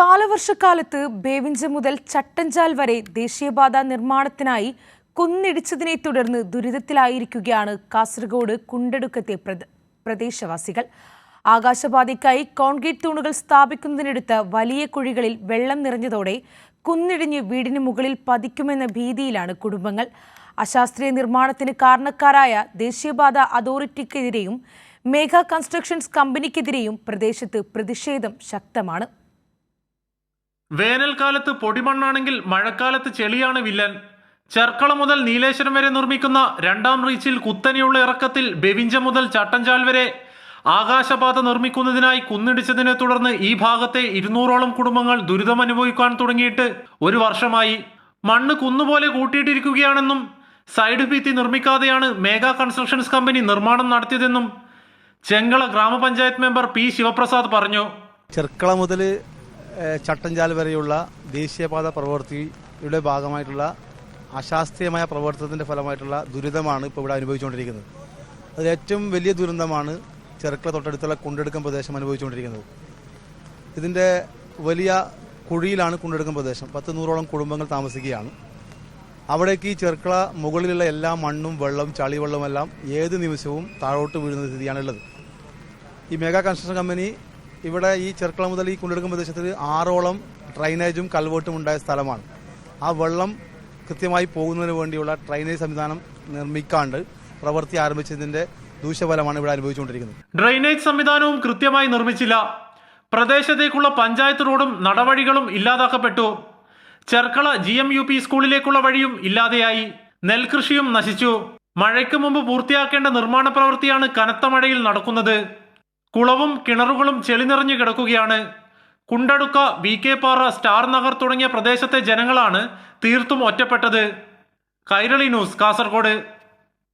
കാലവർഷക്കാലത്ത് ബേവിഞ്ച മുതൽ ചട്ടഞ്ചാൽ വരെ ദേശീയപാത നിർമ്മാണത്തിനായി കുന്നിടിച്ചതിനെ തുടർന്ന് ദുരിതത്തിലായിരിക്കുകയാണ് കാസർഗോഡ് കുണ്ടെടുക്കത്തെ പ്രദ- പ്രദേശവാസികൾ. ആകാശപാതയ്ക്കായി കോൺക്രീറ്റ് തൂണുകൾ സ്ഥാപിക്കുന്നതിനടുത്ത് വലിയ കുഴികളിൽ വെള്ളം നിറഞ്ഞതോടെ കുന്നിടിഞ്ഞ് വീടിന് മുകളിൽ പതിക്കുമെന്ന ഭീതിയിലാണ് കുടുംബങ്ങൾ. അശാസ്ത്രീയ നിർമ്മാണത്തിന് കാരണക്കാരായ ദേശീയപാത അതോറിറ്റിക്കെതിരെയും മേഘ കൺസ്ട്രക്ഷൻസ് കമ്പനിക്കെതിരെയും പ്രദേശത്ത് പ്രതിഷേധം ശക്തമാണ്. വേനൽക്കാലത്ത് പൊടിമണ്ണാണെങ്കിൽ മഴക്കാലത്ത് ചെളിയാണ് വില്ലൻ. ചെർക്കള മുതൽ നീലേശ്വരം വരെ നിർമ്മിക്കുന്ന രണ്ടാം റീച്ചിൽ കുത്തനെയുള്ള ഇറക്കത്തിൽ ബെവിഞ്ച മുതൽ ചട്ടഞ്ചാൽ വരെ. ആകാശപാത നിർമ്മിക്കുന്നതിനായി കുന്നിടിച്ചതിനെ തുടർന്ന് ഈ ഭാഗത്തെ ഇരുന്നൂറോളം കുടുംബങ്ങൾ ദുരിതമനുഭവിക്കാൻ തുടങ്ങിയിട്ട് ഒരു വർഷമായി. മണ്ണ് കുന്നുപോലെ കൂട്ടിയിട്ടിരിക്കുകയാണെന്നും സൈഡ് ഭിത്തി നിർമ്മിക്കാതെയാണ് മേഗാ കൺസ്ട്രക്ഷൻസ് കമ്പനി നിർമ്മാണം നടത്തിയതെന്നും ചെങ്കള ഗ്രാമപഞ്ചായത്ത് മെമ്പർ പി ശിവപ്രസാദ് പറഞ്ഞു. ചെർക്കള മുതൽ ചട്ടഞ്ചാൽ വരെയുള്ള ദേശീയപാത പ്രവൃത്തിയുടെ ഭാഗമായിട്ടുള്ള അശാസ്ത്രീയമായ പ്രവർത്തനത്തിന്റെ ഫലമായിട്ടുള്ള ദുരിതമാണ് ഇപ്പോൾ ഇവിടെ അനുഭവിച്ചുകൊണ്ടിരിക്കുന്നത്. അതിൽ ഏറ്റവും വലിയ ദുരന്തമാണ് ചെറുക്കള തൊട്ടടുത്തുള്ള കുണ്ടെടുക്കം പ്രദേശം അനുഭവിച്ചുകൊണ്ടിരിക്കുന്നത്. ഇതിന്റെ വലിയ കുഴിയിലാണ് കുണ്ടെടുക്കം പ്രദേശം. പത്ത് നൂറോളം കുടുംബങ്ങൾ താമസിക്കുകയാണ്. അവിടേക്ക് ഈ ചെറുക്കള മുകളിലുള്ള എല്ലാ മണ്ണും വെള്ളം എല്ലാം ഏത് നിമിഷവും താഴോട്ട് വീഴുന്ന സ്ഥിതിയാണുള്ളത്. ഈ മെഗാ കൺസ്ട്രക്ഷൻ കമ്പനി ഇവിടെ ഈ ചെറുക്കള മുതൽ ഈ കുണ്ടെടുക്കും പ്രദേശത്തിൽ ആറോളം ഡ്രൈനേജും കൽവേട്ടും ഉണ്ടായ സ്ഥലമാണ്. ആ വെള്ളം കൃത്യമായി പോകുന്നതിന് വേണ്ടിയുള്ള ഡ്രൈനേജ് സംവിധാനം നിർമ്മിക്കാണ്ട് പ്രവൃത്തി ആരംഭിച്ചതിന്റെ ദൂഷ്യഫലമാണ് ഇവിടെ അനുഭവിച്ചുകൊണ്ടിരിക്കുന്നത്. ഡ്രൈനേജ് സംവിധാനവും കൃത്യമായി നിർമ്മിച്ചില്ല. പ്രദേശത്തേക്കുള്ള പഞ്ചായത്ത് റോഡും നടവഴികളും ഇല്ലാതാക്കപ്പെട്ടു. Cherkala G M U P സ്കൂളിലേക്കുള്ള വഴിയും ഇല്ലാതെയായി. നെൽകൃഷിയും നശിച്ചു. മഴയ്ക്ക് മുമ്പ് പൂർത്തിയാക്കേണ്ട നിർമ്മാണ പ്രവൃത്തിയാണ് കനത്ത മഴയിൽ നടക്കുന്നത്. കുളവും കിണറുകളും ചെളി നിറഞ്ഞു കിടക്കുകയാണ്. Kundadukka V. K. Para star Nagar തുടങ്ങിയ പ്രദേശത്തെ ജനങ്ങളാണ് തീർത്തും ഒറ്റപ്പെട്ടത്. കൈരളി ന്യൂസ് കാസർഗോഡ്.